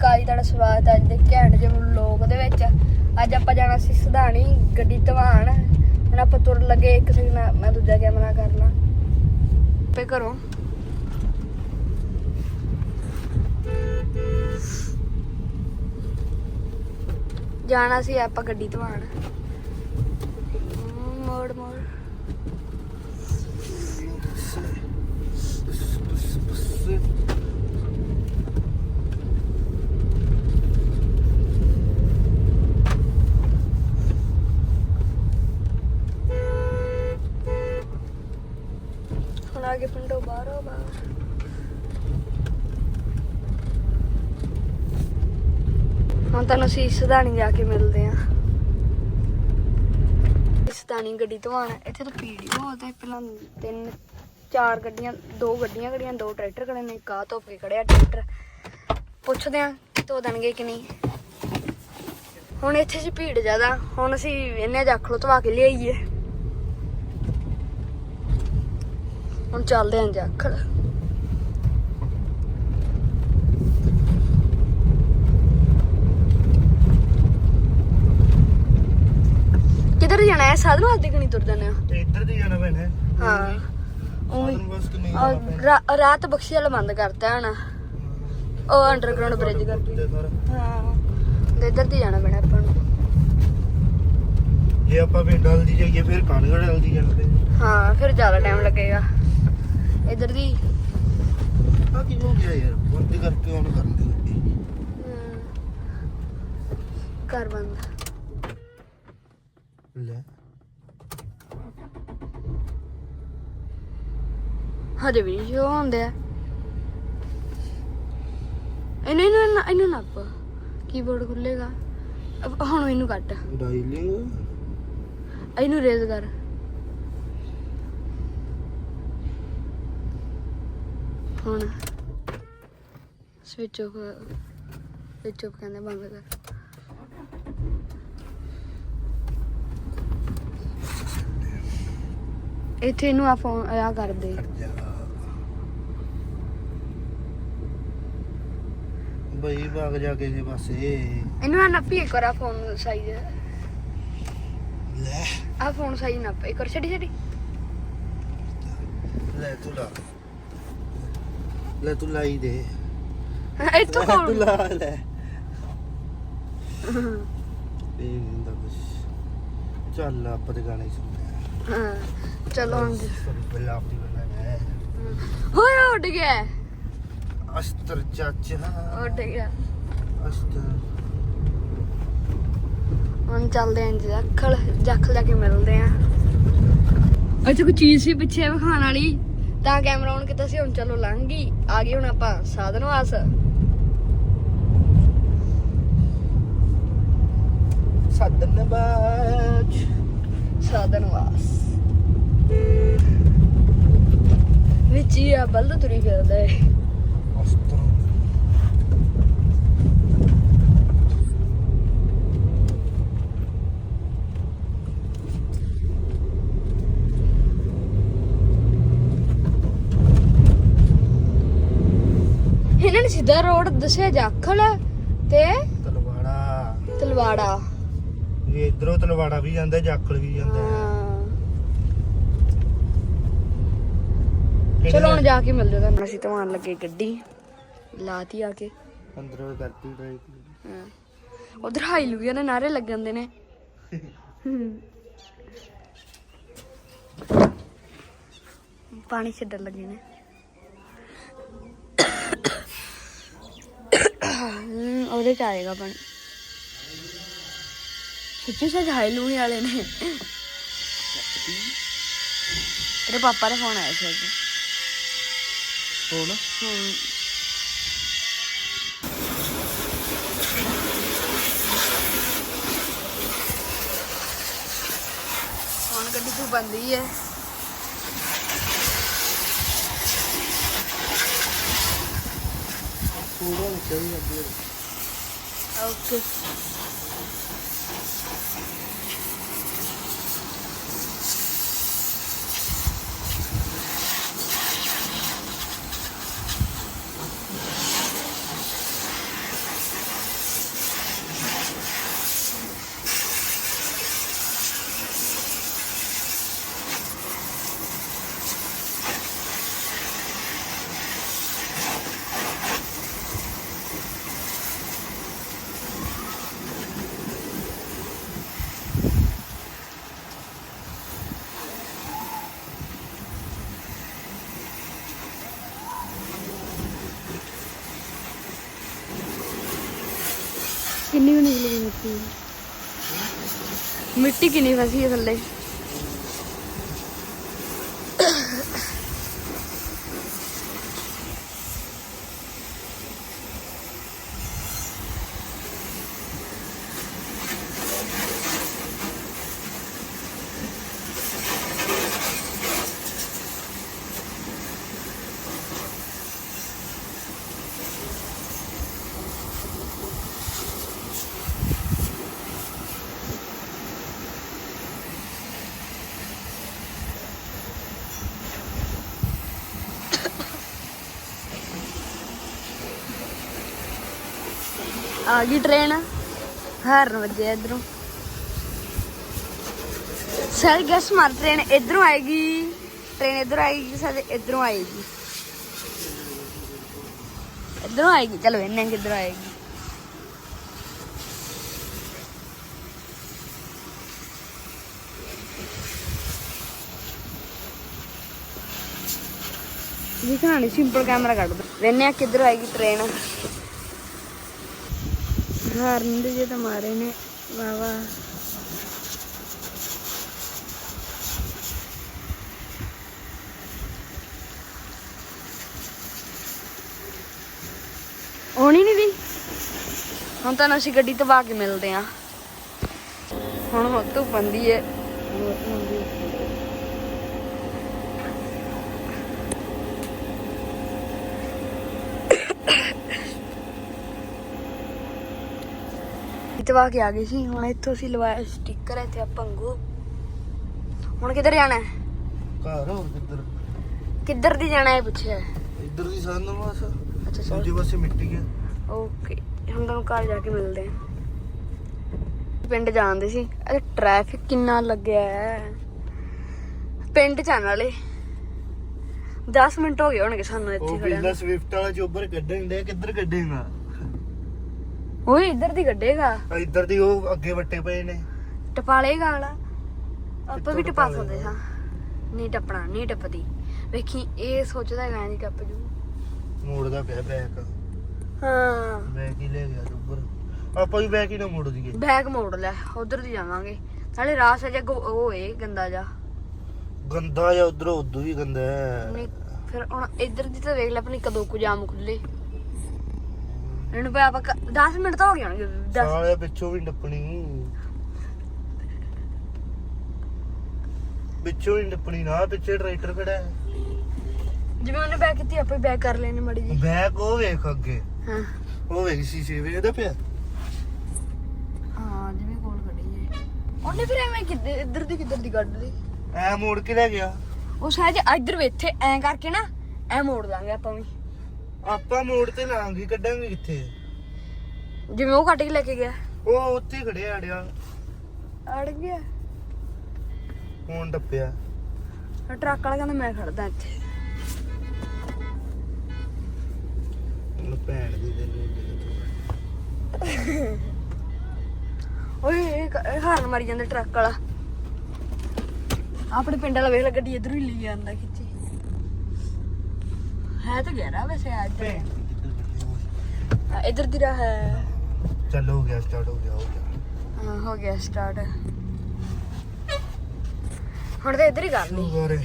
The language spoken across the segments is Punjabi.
ਅਕਾਲ ਜੀ ਤੁਹਾਡਾ ਸਵਾਗਤ ਹੈ ਅੱਜ ਦੇ ਘੈਂਟ ਜਿਹੇ ਵਲੋਗ ਦੇ ਵਿੱਚ ਅੱਜ ਆਪਾਂ ਜਾਣਾ ਸੀ ਸਧਾਣੀ ਗੱਡੀ ਧਵਾਣ ਹੁਣ ਆਪਾਂ ਤੁਰਨ ਲੱਗੇ ਇੱਕ ਸੈਕਿੰਡ ਮੈਂ ਦੂਜਾ ਕੈਮਰਾ ਕਰ ਪੇ ਕਰੋ ਜਾਣਾ ਸੀ ਆਪਾਂ ਗੱਡੀ ਧਵਾਣ ਹਮ, ਮੋੜ ਮੋੜ ਹੁਣ ਆ ਗਏ ਪਿੰਡੋਂ ਬਾਹਰੋਂ ਬਾਹਰ ਹੁਣ ਤੁਹਾਨੂੰ ਅਸੀਂ ਸਧਾਣੀ ਜਾ ਕੇ ਮਿਲਦੇ ਆ ਸਧਾਣੀ ਗੱਡੀ ਧਵਾਣਾ ਇੱਥੇ ਤਾਂ ਭੀੜ ਬਹੁਤ ਹੈ। ਪਹਿਲਾਂ ਤਿੰਨ, ਚਾਰ ਗੱਡੀਆਂ, ਦੋ ਗੱਡੀਆਂ ਖੜੀਆਂ ਦੋ ਟਰੈਕਟਰ ਖੜੇ ਨੇ ਕਾ ਧੁੱਪ ਕੇ ਖੜਿਆ ਟਰੈਕਟਰ। ਪੁੱਛਦੇ ਆ ਧੋ ਦੇਣਗੇ ਕਿ ਨਹੀਂ। ਹੁਣ ਇੱਥੇ ਸੀ ਭੀੜ ਜ਼ਿਆਦਾ। ਹੁਣ ਅਸੀਂ ਇਹਨੇ ਜਾਖਲੋ ਧਵਾ ਕੇ ਲਿਆਈਏ। ਹੁਣ ਚੱਲਦੇ ਆਂ ਜਾਖਲ ਕਿੱਧਰ ਜਾਣਾ ਹੈ? ਸਾਧਨ ਵਾਸਤੇ ਕਿ ਨਹੀਂ ਤੁਰ ਜਾਂਦੇ ਆ ਤੇ ਇੱਧਰ ਦੀ ਜਾਣਾ ਪੈਣਾ ਹੈ। ਉਵੇਂ ਬਸ ਜਾਣਾ ਪੈਣਾ ਰਾ- ਰਾਤ ਬਖਸ਼ੀ ਵਾਲਾ ਬੰਦ ਕਰਤਾ ਹਨਾ। ਉਹ ਅੰਡਰਗਰਾਉਂਡ ਬ੍ਰਿਜ ਕਰਕੇ। ਹਾਂ। ਤੇ ਇੱਧਰ ਦੀ ਜਾਣਾ ਪੈਣਾ ਆਪਾਂ ਨੂੰ। ਜੇ ਆਪਾਂ ਪਿੰਡ ਵੱਲ ਦੀ ਜਾਈਏ ਫਿਰ ਕਾਨਗੜ ਵੱਲ ਦੀ ਜਾਣਾ ਪੈਣਾ। ਹਾਂ ਫਿਰ ਜ਼ਿਆਦਾ ਟਾਈਮ ਲੱਗੇਗਾ। ਇੱਧਰ ਦੀ। ਆ ਕੀ ਹੋ ਗਿਆ ਯਾਰ? ਬੰਦ ਕਰਕੇ ਆਨ ਕਰਨ ਦੇ ਗੱਡੀ ਹਮ, ਘਰ ਬੰਦ। ਲੈ। ਹਜੇ ਵੀ ਸ਼ੋ ਹੁੰਦੇ ਆ। ਇਹਨੂੰ ਇਹਨੂੰ ਇਹਨੂੰ ਨੱਪ ਕੀਬੋਰਡ ਖੁੱਲੇਗਾ। ਅਬ ਹੁਣ ਇਹਨੂੰ ਕੱਟ। ਡਾਇਲਿੰਗ ਇਹਨੂੰ ਰੇਜ਼ ਕਰ। ਹੁਣ। ਸਵਿਚ ਆਫ ਸਵਿਚ ਆਫ ਕਹਿੰਦੇ ਬੰਦ ਕਰ। ਇੱਥੇ ਇਹਨੂੰ ਆ ਫੋਨ ਆ ਕਰ ਦੇ ਬਈ ਭਾਗ ਜਾ ਕੇ ਜੇ ਪਾਸੇ। ਇਹਨੂੰ ਆ ਨੱਪੀ ਇੱਕ ਵਾਰ ਫੋਨ ਸਾਈਜ਼ ਲੈ। ਆ ਫੋਨ ਸਾਈਜ਼ ਨੱਪ ਇੱਕ ਵਾਰ ਛੱਡੀ ਛੱਡੀ। ਲੈ ਤੂੰ ਲਾ। ਲੈ ਤੂੰ ਲਾਈ ਦੇ। ਇੱਥੋਂ ਲੈ, ਤੂੰ ਲਾ ਲੈ। ਇਹ ਹੁੰਦਾ ਕੁਛ। ਚੱਲ ਆਪਾਂ ਤੇ ਗਾਣੇ ਆ ਹਾਂ ਚਲੋ ਹੁਣ ਪਹਿਲਾਂ ਆਪਣੀ ਬਣਾਣਾ ਹੈ। ਹੋਏ ਉੱਡ ਗਿਆ। ਅਸਤਰ ਚਾਚਾ। ਉੱਡ ਗਿਆ। ਅਸਤਰ। ਹੁਣ ਚੱਲਦੇ ਆਂ ਜਖਲ ਜਖਲ ਜਾ ਕੇ ਮਿਲਦੇ ਆਂ ਇੱਥੇ ਕੋਈ ਚੀਜ਼ ਸੀ ਪਿੱਛੇ ਵਿਖਾਣ ਵਾਲੀ? ਤਾਂ ਕੈਮਰਾ ਔਨ ਕੀਤਾ ਸੀ ਹੁਣ ਚਲੋ ਲੰਘ ਗਈ। ਆ ਗਏ ਹੁਣ ਆਪਾਂ ਸਾਧਨ ਵਾਸ ਸਦਨ ਬਾਜ। ਸਾਧਨ ਵਾਸ। ਵਿੱਚ ਹੀ ਆ ਬਲਦ ਤੁਰੀ ਫਿਰਦਾ ਅਸਤਰ ਇਹਨਾਂ ਨੇ ਸਿੱਧਾ ਰੋਡ ਦੱਸਿਆ ਜਾਖਲ ਤੇ ਤਲਵਾੜਾ। ਤਲਵਾੜਾ। ਇਹ ਇਧਰੋਂ ਤਲਵਾੜਾ ਵੀ ਜਾਂਦਾ ਜਾਖਲ ਵੀ ਜਾਂਦਾ ਹਾਂ। ਚਲੋ ਹੁਣ ਜਾ ਕੇ ਮਿਲਦੇ ਤੁਹਾਨੂੰ। ਅਸੀਂ ਧਵਾਨ ਲੱਗੇ ਗੱਡੀ ਲਾਤੀ ਆ ਕੇ। ਅੰਦਰੋਂ ਕਰਤੀ ਟਰਾਈ ਹਾਂ। ਉਧਰ ਹਾਈ ਲੂਗੀਆਂ ਦੇ ਨਾਰੇ ਲੱਗ ਜਾਂਦੇ ਨੇ। ਹਮ। ਪਾਣੀ ਛੱਡਣ ਲੱਗੇ ਨੇ। ਹਮ, ਉਹਦੇ ਚ ਆਏਗਾ ਪਾਣੀ। ਸੱਚੀ ਸੱਚ ਹਾਈ ਲੂਹੀ ਵਾਲੇ ਨੇ। ਤੇਰੇ ਪਾਪਾ ਦਾ ਫੋਨ ਆਇਆ ਸੀ ਅੱਜ। ਹੁਣ ਹਮ। ਹੁਣ ਗੱਡੀ ਤੂੰ ਬੰਦੀ ਹੈ ਪੂਰਾ ਨਿਕਲ ਜਾਂਦੀ ਓਕੇ। ਕਿੰਨੀ ਵੀ ਨਿਕਲੀ ਮਿੱਟੀ। ਮਿੱਟੀ ਕਿੰਨੀ ਫਸੀ ਹੈ ਥੱਲੇ? ਆ ਗਈ ਟ੍ਰੇਨ ਹਾਰਨ ਵੱਜਿਆ ਇਧਰੋਂ ਸਾਰੇ ਗੈਸ ਮਾਰ ਟ੍ਰੇਨ ਇਧਰੋਂ ਆਏਗੀ ਟ੍ਰੇਨ ਇਧਰ ਆਏਗੀ ਸਾਡੇ ਇਧਰੋਂ ਆਏਗੀ ਇਧਰੋਂ ਆਏਗੀ ਚਲੋ ਇਹਨੇ ਕਿੱਧਰ ਆਏਗੀ ਜੀ ਕਹਾਣੀ ਸਿੰਪਲ ਕੈਮਰਾ ਕੱਢ ਦੋ ਵੇਨੇ ਆ ਕਿੱਧਰ ਆਏਗੀ ਟ੍ਰੇਨ ਹਾਰਨ ਦੇ ਜੇ ਤਾਂ ਮਾਰੇ ਨੇ। ਵਾਵਾ ਆਉਣੀ ਨਹੀਂ ਦੀ ਹੁਣ ਤਾਂ ਅਸੀਂ ਗੱਡੀ ਤਵਾ ਕੇ ਮਿਲਦੇ ਆ। ਹੁਣ ਹੋ ਤੂੰ ਬੰਦੀ ਤਵਾ ਕੇ ਆ ਗਈ ਸੀ। ਹੁਣ ਇੱਥੋਂ ਅਸੀਂ ਲਵਾਇਆ ਸਟicker ਇੱਥੇ ਆ ਪੰਗੂ ਹੁਣ ਕਿੱਧਰ ਜਾਣਾ ਹੈ? ਘਰ ਹੋ ਕਿੱਧਰ? ਕਿੱਧਰ ਦੀ ਜਾਣਾ ਹੈ ਪੁੱਛਿਆ ਇੱਧਰ ਦੀ ਸਾਨੂੰ ਬਸ। ਅੱਛਾ ਦੂਜੇ ਪਾਸੇ ਮਿੱਟੀ ਹੈ ਓਕੇ ਹੁਣ ਤੁਹਾਨੂੰ ਘਰ ਜਾ ਕੇ ਮਿਲਦੇ ਆ ਪਿੰਡ ਜਾਂਦੇ ਸੀ। ਅਰੇ ਟ੍ਰੈਫਿਕ ਕਿੰਨਾ ਲੱਗਿਆ ਹੈ। ਪਿੰਡ ਜਾਣ ਵਾਲੇ। 10 ਮਿੰਟ ਹੋ ਗਏ ਹੋਣਗੇ ਸਾਨੂੰ ਇੱਥੇ ਉਹ ਖੜਿਆਂ ਬਿੱਲਾ ਨੂੰ। ਸਵਿਫਟ ਵਾਲਾ ਚੋਬਰ ਕੱਢਣ ਦੇ ਕਿੱਧਰ ਕੱਢੇਗਾ? ਓਏ ਇੱਧਰ ਦੀ ਕੱਢੇਗਾ। ਇੱਧਰ ਦੀ ਉਹ ਅੱਗੇ ਵੱਟੇ ਪਏ ਨੇ। ਟਪਾਲੇਗਾ ਵਾਲਾ ਆਪਾਂ ਵੀ ਟਪਾ ਸਕਦੇ ਸਾਂ ਨਹੀਂ ਟਪਣਾ ਨਹੀਂ ਟਪਦੀ। ਵੇਖੀ ਇਹ ਸੋਚਦਾ ਹੈਗਾ ਨਹੀਂ ਟੱਪ ਜੂ। ਮੋੜਦਾ ਪਿਆ ਬੈਕ। ਹਾਂ। ਬੈਕ ਹੀ ਲੈ ਗਿਆ ਚੋਬਰ ਆਪਾਂ ਵੀ ਬੈਕ ਹੀ ਨਾ ਮੋੜ ਦਈਏ। ਬੈਗ ਮੋੜ ਲੈ ਉਧਰ ਦੀ ਜਾਵਾਂਗੇ। ਨਾਲੇ ਰਾਹ ਸਜਾ ਉਹ ਏ ਗੰਦਾ ਜਾ। ਗੰਦਾ ਜਾਂ ਉਧਰੋਂ ਉਦੋਂ ਵੀ ਗੰਦਾ ਹੈ। ਨਹੀਂ ਫਿਰ ਹੁਣ ਇੱਧਰ ਦੀ ਤਾਂ ਵੇਖ ਲੈ ਆਪਣੀ ਕਦੋਂ ਕੁ ਜਾਮ ਖੁੱਲੇ ਇਹਨੂੰ ਪਿਆ ਆਪਾਂ 10 ਮਿੰਟ ਤਾਂ ਹੋ ਗਏ ਹੋਣਗੇ 10 ਸਾਲਿਆ ਪਿੱਛੋਂ ਵੀ ਨੱਪਣੀ। ਪਿੱਛੋਂ ਹੀ ਨੱਪਣੀ ਨਾ ਪਿੱਛੇ ਟਰੈਕਟਰ ਖੜਾ ਹੈ ਜਿਵੇਂ ਉਹਨੇ ਬੈਕ ਕੀਤੀ ਆਪਾਂ ਵੀ ਬੈਕ ਕਰ ਲੈਣੇ ਮੜੀ ਜੀ ਬੈਕ ਉਹ ਵੇਖ ਅੱਗੇ। ਹਾਂ। ਉਹ ਵੇਖ ਸ਼ੀਸ਼ੇ ਵੇਖਦਾ ਪਿਆ। ਹਾਂ ਜਿਵੇਂ ਕੋਲ ਖੜੀ ਹੈ। ਉਹਨੇ ਫਿਰ ਐਵੇਂ ਕਿੱਧਰ ਇੱਧਰ ਦੀ ਕਿੱਧਰ ਦੀ ਕੱਢ ਲਈ? ਐ ਮੋੜ ਕੇ ਲੈ ਗਿਆ। ਉਹ ਸ਼ਾਇਦ ਇੱਧਰ ਵੇ ਇੱਥੇ ਐਂ ਕਰਕੇ ਨਾ ਐ ਮੋੜ ਦਾਂਗੇ ਆਪਾਂ ਵੀ। ਆਪਾਂ ਮੋੜ ਤੇ ਲਾਂਗੇ ਕੱਢਾਂਗੇ ਕਿੱਥੇ? ਜਿਵੇਂ ਉਹ ਕੱਟ ਕੇ ਲੈ ਕੇ ਗਿਆ। ਉਹ ਉੱਥੇ ਖੜਿਆ ਅੜਿਆ। ਅੜ ਗਿਆ। ਫੋਨ ਟੱਪਿਆ। ਫਿਰ ਟਰੱਕ ਵਾਲਾ ਕਹਿੰਦਾ ਮੈਂ ਖੜਦਾ ਇੱਥੇ। ਉਹਨੂੰ ਭੈਣ ਦੀ ਤੈਨੂੰ ਓਏ ਇਹ ਕ- ਇਹ ਹਾਰਨ ਮਾਰੀ ਜਾਂਦਾ ਟਰੱਕ ਵਾਲਾ। ਆਪਣੇ ਪਿੰਡ ਵਾਲਾ ਵੇਖ ਲੈ ਗੱਡੀ ਇਧਰੋਂ ਹੀ ਲਈ ਜਾਂਦਾ ਖਿੱਚੀ। ਹੈ ਤਾਂ ਗਹਿਰਾ ਵੈਸੇ ਆ ਇੱਧਰ ਦੀ ਇੱਧਰ ਰਾਹ ਹੈ। ਚੱਲ ਹੋ ਗਿਆ ਸਟਾਰਟ ਹੋ ਗਿਆ ਹੋ ਗਿਆ। ਹਾਂ ਹੋ ਗਿਆ ਸਟਾਰਟ ਹੁਣ ਤਾਂ ਇੱਧਰ ਹੀ ਕਰ ਲਈ। ਗੋਰੇ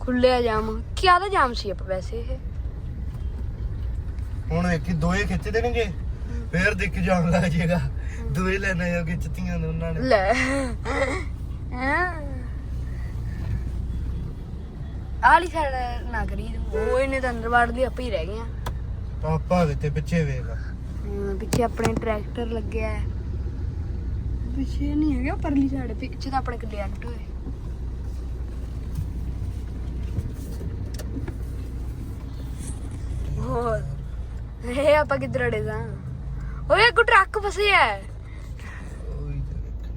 ਖੁੱਲਿਆ ਜਾਮ। ਕਿਆ ਦਾ ਜਾਮ ਸੀ ਆਪਾਂ ਵੈਸੇ ਇਹ। ਹੁਣ ਵੇਖੀ ਦੋਏ ਖਿੱਚ ਦੇਣਗੇ। ਫੇਰ ਦਿੱਕ ਜਾਣ ਲੱਗ ਜਾਏਗਾ ਦੋਏ ਲੈਣਾ ਆ ਖਿੱਚਤੀਆਂ ਨੇ ਉਹਨਾਂ ਨੇ। ਲੈ। ਹੈਂ? ਆਲੀ ਸਾਈਡ ਨਾ ਕਰੀ ਉਹ ਇਹਨੇ ਤਾਂ ਅੰਦਰ ਵੜ ਲਈ ਆਪੇ ਹੀ ਰਹਿ ਗਏ ਆ ਪਾਪਾ ਕਿਤੇ ਪਿੱਛੇ ਵੇਖ ਹਾਂ, ਪਿੱਛੇ ਆਪਣੇ ਟਰੈਕਟਰ ਲੱਗਿਆ ਹੈ। ਪਿੱਛੇ ਨਹੀਂ ਹੈਗਾ ਪਰਲੀ ਸਾਈਡ ਪਿੱਛੇ ਤਾਂ ਆਪਣੇ ਕਲਿਆਂਟ ਹੋਏ। ਹੋਰ ਇਹ ਆਪਾਂ ਕਿੱਧਰ ਅੜੇ ਸਾਂ? ਓਏ ਕੋ ਟਰੱਕ ਫਸਿਆ ਹੈ ਉਹੀ ਤਾਂ ਵੇਖਣਾ।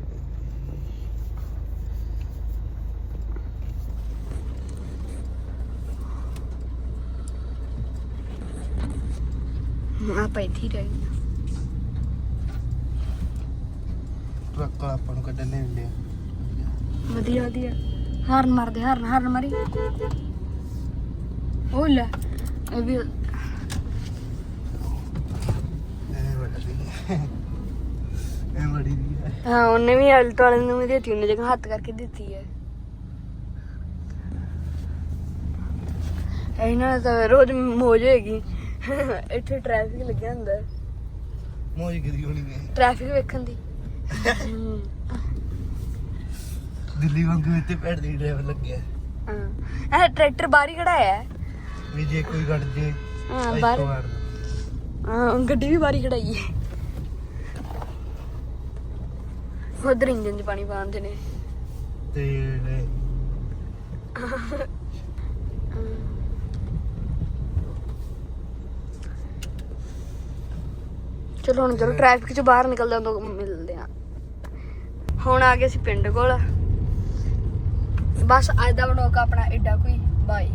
ਵਧੀਆ ਵਧੀਆ। ਹਾਰਨ ਮਾਰਦੇ ਹਾਰਨ ਹਾਰਨ ਮਾਰੀ। ਉਹ ਲੈ ਇਹ ਵੀ ਇਹ ਬੜੀ ਦੀ ਹੈ। ਹਾਂ। ਉਹਨੇ ਵੀ ਅਲਟੋ ਵਾਲੇ ਨੂੰ ਵੀ ਦਿੱਤੀ ਉਹਨੇ ਜਗ੍ਹਾ ਹੱਥ ਕਰਕੇ ਦਿੱਤੀ ਹੈ। ਇਹਨਾਂ ਦਾ ਰੋਜ਼ ਮੋਜ ਹੋਏਗੀ। ਇੱਥੇ ਟ੍ਰੈਫਿਕ ਲੱਗਿਆ ਹੁੰਦਾ। ਹੈ। ਮੋਜ ਹੋਣੀ ਹੈ? ਟ੍ਰੈਫਿਕ ਵੇਖਣ ਦੀ। ਹਮ, ਦਿੱਲੀ ਵਾਂਗੂ ਇੱਥੇ ਭੈੜ ਦੀ ਡਰਾਈਵਰ ਲੱਗਿਆ ਹਾਂ। ਇਹ ਟਰੈਕਟਰ ਬਾਹਰ ਹੀ ਖੜਾਇਆ ਹੈ। ਵੀ ਜੇ ਕੋਈ ਗੱਡ ਜੇ ਹਾਂ ਬਾਹਰ ਗੱਡੀ ਵੀ ਬਾਹਰ ਹੀ ਖੜਾਈ ਹੈ। ਉਧਰ ਇੰਜਨ 'ਚ ਪਾਣੀ ਪਾਉਂਦੇ ਨੇ। ਤੇ ਚਲੋ ਹੁਣ ਜਦੋਂ ਟ੍ਰੈਫਿਕ 'ਚ ਬਾਹਰ ਨਿਕਲਦੇ ਹਾਂ, ਉਦੋਂ ਮਿਲਦੇ ਹਾਂ। ਹੁਣ ਆ ਗਏ ਅਸੀਂ ਪਿੰਡ ਕੋਲ। ਬਸ ਅੱਜ ਦਾ ਵਲੋਗ ਆਪਣਾ ਐਡਾ ਕੋਈ ਬਾਈ